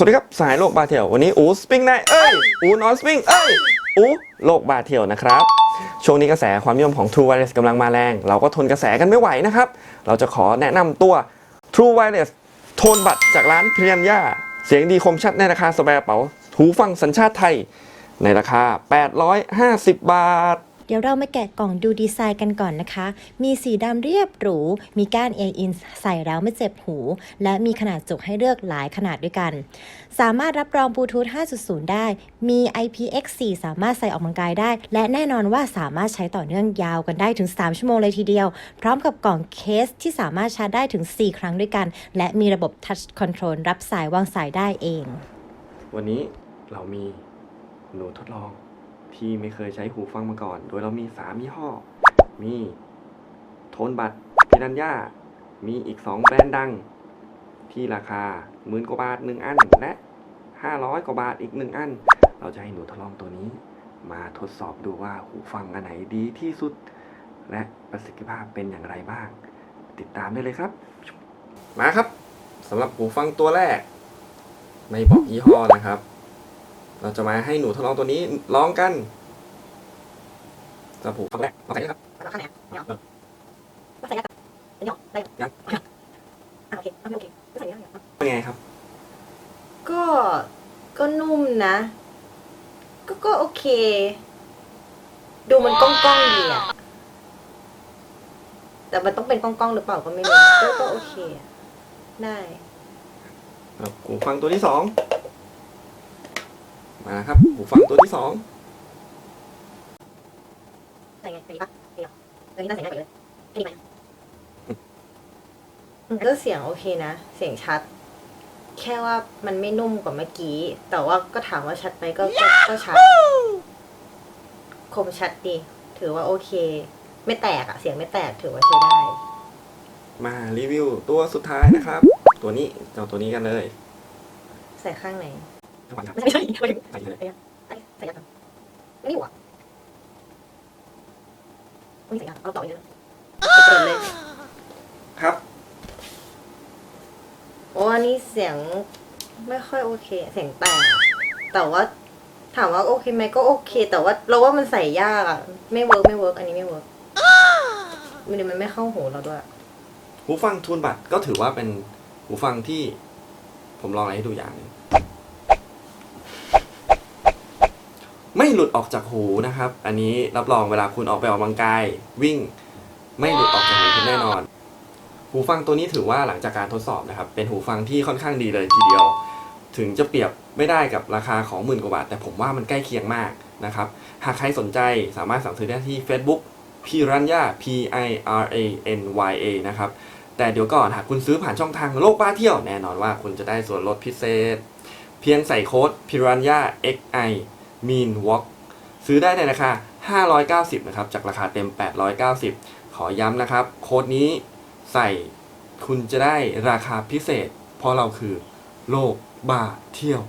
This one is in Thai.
สวัสดีครับ สายโลกบาเทียว วันนี้อูสปริงไนเอ้ย อูนอนสปริงเอ้ย อูโลกบาเทียวนะครับ ช่วงนี้กระแสความนิยมของ True Wireless กำลังมาแรง เราก็ทนกระแสกันไม่ไหวนะครับ เราจะขอแนะนำตัว True Wireless โทนบัตรจากร้านเพิรัญญาเสียงดีคมชัดในราคาสบายกระเป๋าหูฟังสัญชาติไทย ในราคา 850 บาท เดี๋ยวเรามาแกะกล่องดูดีไซน์กันก่อนนะคะ มีสีดำเรียบหรู มีก้านเออินใส่แล้วไม่เจ็บหู และมีขนาดจุกให้เลือกหลายขนาดด้วยกัน สามารถรับรองบลูทูธ 5.0 ได้ มี IPX4 สามารถใส่ออกกำลังกายได้ และแน่นอนว่าสามารถใช้ต่อเนื่องยาวกันได้ถึง 3 ชั่วโมงเลยทีเดียว พร้อมกับกล่องเคสที่สามารถชาร์จได้ถึง 4 ครั้งด้วยกัน และมีระบบ Touch Control รับสายวางสายได้เอง วันนี้เรามีหนูทดลอง ที่ไม่เคยใช้หูฟังมาก่อน โดยเรามี3ยี่ห้อ มีโทนบัตพิรัญญามีอีก 2 แบรนด์ดัง ที่ราคาหมื่นกว่าบาท 1 อัน และ 500 กว่าบาทอีก 1 อัน เราจะให้หนูทดลองตัวนี้ มาทดสอบดูว่าหูฟังอันไหนดีที่สุด และประสิทธิภาพเป็นอย่างไรบ้าง ติดตามได้เลยครับ มาครับสำหรับหูฟังตัวแรก ไม่บอกยี่ห้อนะครับ เราจะมาให้หนูทดลองตัวนี้ลองกันสำหรับหูฟังแรกลองใส่เลยครับเราข้างไหนไม่ออกก็ใส่ยากอันนี้ออกได้ยังโอเคโอเคใส่ยากเป็นไงครับ ก็ก็นุ่มนะ ก็ก็โอเค ดูมันก้องก้องดีอะแต่มันต้องเป็นก้องก้องหรือเปล่าก็ไม่รู้ก็ก็โอเคได้ครับหูฟังตัวที่สอง มาครับหูฟังตัวที่สองใส่ไงใส่ดีปะดีหรอเออนี่น่าใส่ง่ายกว่าเลยแค่นี้ไหมก็เสียงโอเคนะ เสียงชัด แค่ว่ามันไม่นุ่มกว่าเมื่อกี้ แต่ว่าก็ถามว่าชัดไหมก็ก็ก็ชัด คมชัดดี ถือว่าโอเค ไม่แตกอะเสียงไม่แตกถือว่าใช้ได้ มารีวิวตัวสุดท้ายนะครับ ตัวนี้เจ้าตัวนี้กันเลย ใส่ข้างไหน จังหวะไม่ใช่ไม่ใช่ใส่เลยใส่ใส่ยังไม่อยู่อะไม่ใส่ยังเอาต่ออีกเลยเปิดเลยครับ โอ้อันนี้เสียงไม่ค่อยโอเค เสียงแตกแต่ว่าถามว่าโอเคไหมก็โอเค แต่ว่าเราว่ามันใส่ยากอะ ไม่เวิร์กไม่เวิร์กอันนี้ไม่เวิร์กมันมันไม่เข้าหูเราด้วย หูฟังทูนบัตก็ถือว่าเป็นหูฟังที่ ผมลองอะไรให้ดูอย่างหนึง ไม่หลุดออกจากหูนะครับ อันนี้รับรองเวลาคุณออกไปออกกำลังกาย วิ่งไม่หลุดออกจากหูคุณแน่นอน หูฟังตัวนี้ถือว่าหลังจากการทดสอบนะครับ เป็นหูฟังที่ค่อนข้างดีเลยทีเดียว ถึงจะเปรียบไม่ได้กับราคาของหมื่นกว่าบาท แต่ผมว่ามันใกล้เคียงมากนะครับ หากใครสนใจสามารถสั่งซื้อได้ที่ Facebook พิรัญญา P I R A N Y A นะครับ แต่เดี๋ยวก่อนหากคุณซื้อผ่านช่องทางโลกบ้าเที่ยวแน่นอนว่าคุณจะได้ส่วนลดพิเศษ เพียงใส่โค้ด Piranha XI Mean Walk ซื้อได้ในราคา 590 นะครับ จากราคาเต็ม 890 ขอย้ำนะครับ โค้ดนี้ใส่คุณจะได้ราคาพิเศษ เพราะเราคือโลกบ้าเที่ยว